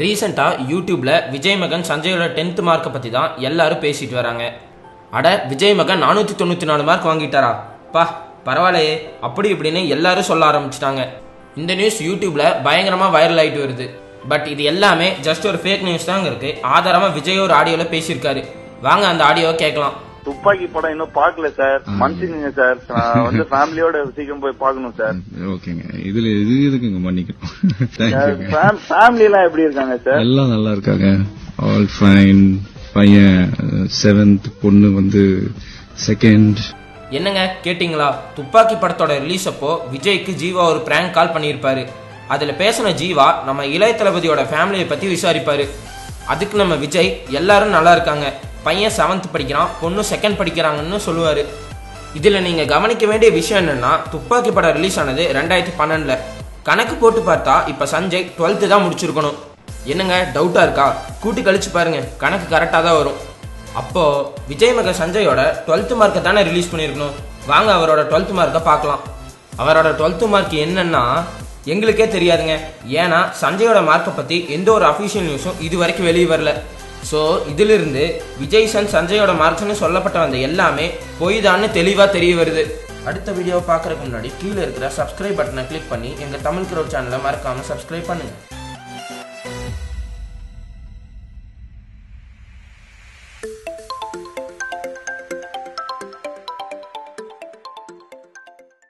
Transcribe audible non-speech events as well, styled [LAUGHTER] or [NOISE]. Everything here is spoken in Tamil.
ரீசெண்டாக யூடியூப்பில் விஜய் மகன் சஞ்சயோட டென்த் மார்க்கை பற்றி தான் எல்லாரும் பேசிட்டு வராங்க. அட விஜய் மகன் நானூற்றி தொண்ணூற்றி நாலு மார்க் வாங்கிட்டாரா? பா பரவாயில்லையே. அப்படி இப்படின்னு எல்லாரும் சொல்ல ஆரம்பிச்சிட்டாங்க. இந்த நியூஸ் யூடியூப்ல பயங்கரமாக வைரல் ஆயிட்டு வருது. பட் இது எல்லாமே ஜஸ்ட் ஒரு ஃபேக் நியூஸ் தாங்க இருக்கு. ஆதாரமாக விஜய் ஒரு ஆடியோவில் பேசியிருக்காரு. வாங்க அந்த ஆடியோவை கேட்கலாம். துப்பாக்கி படம் இன்னும் பார்க்கல சார். மன்னிச்சுங்க சார். நான் [LAUGHS] வந்து ஃபேமிலியோட சீக்கிரம் போய் பார்க்கணும் சார். ஓகேங்க. இதுல இது எதுக்குங்க மன்னிக்கணும்? [LAUGHS] ஃபேமிலி எல்லாம் எப்படி இருக்காங்க சார்? எல்லாம் நல்லா இருக்காங்க. ஆல் ஃபைன் பையன் செவன்த் பொண்ணு வந்து செகண்ட் என்னங்க கேட்டிங்களா? துப்பாக்கி படத்தோட ரிலீஸ் அப்போ விஜய்க்கு ஜீவா ஒரு பிராங்க் கால் பண்ணியிருப்பாரு. அதில் பேசின ஜீவா நம்ம இளைய தளபதியோட ஃபேமிலியை பற்றி விசாரிப்பாரு. அதுக்கு நம்ம விஜய் எல்லாரும் நல்லா இருக்காங்க. பையன் செவன்த் படிக்கிறான் பொண்ணு செகண்ட் படிக்கிறாங்கன்னு சொல்லுவார். இதில் நீங்கள் கவனிக்க வேண்டிய விஷயம் என்னென்னா துப்பாக்கி படம் ரிலீஸ் ஆனது ரெண்டாயிரத்தி பன்னெண்டில். கணக்கு போட்டு பார்த்தா இப்போ சஞ்சய் டுவெல்த்து தான் முடிச்சிருக்கணும். என்னங்க டவுட்டாக இருக்கா? கூட்டி கழிச்சு பாருங்கள் கணக்கு கரெக்டாக தான் வரும். அப்போது விஜய் மக சஞ்சயோட டுவெல்த்து மார்க்கை தானே ரிலீஸ் பண்ணியிருக்கணும் வாங்க அவரோட டுவெல்த்து மார்க்கை பார்க்கலாம். அவரோட டுவெல்த்து மார்க் என்னன்னா எங்களுக்கே தெரியாதுங்க. ஏன்னா சஞ்சயோட மார்க்கை பற்றி எந்த ஒரு அஃபிஷியல் நியூஸும் இது வரைக்கும் வெளியே வரல. ஸோ இதிலிருந்து விஜய் சன் சஞ்சயோட மார்க்ஸ்னு சொல்லப்பட்ட வந்த எல்லாமே பொய் தான்னு தெளிவாக தெரிய வருது. அடுத்த வீடியோவை பார்க்குறதுக்கு முன்னாடி கீழே இருக்கிற சப்ஸ்கிரைப் பட்டனை கிளிக் பண்ணி எங்கள் தமிழ் க்ரோ சேனலை மறக்காமல் சப்ஸ்கிரைப் பண்ணுங்கள்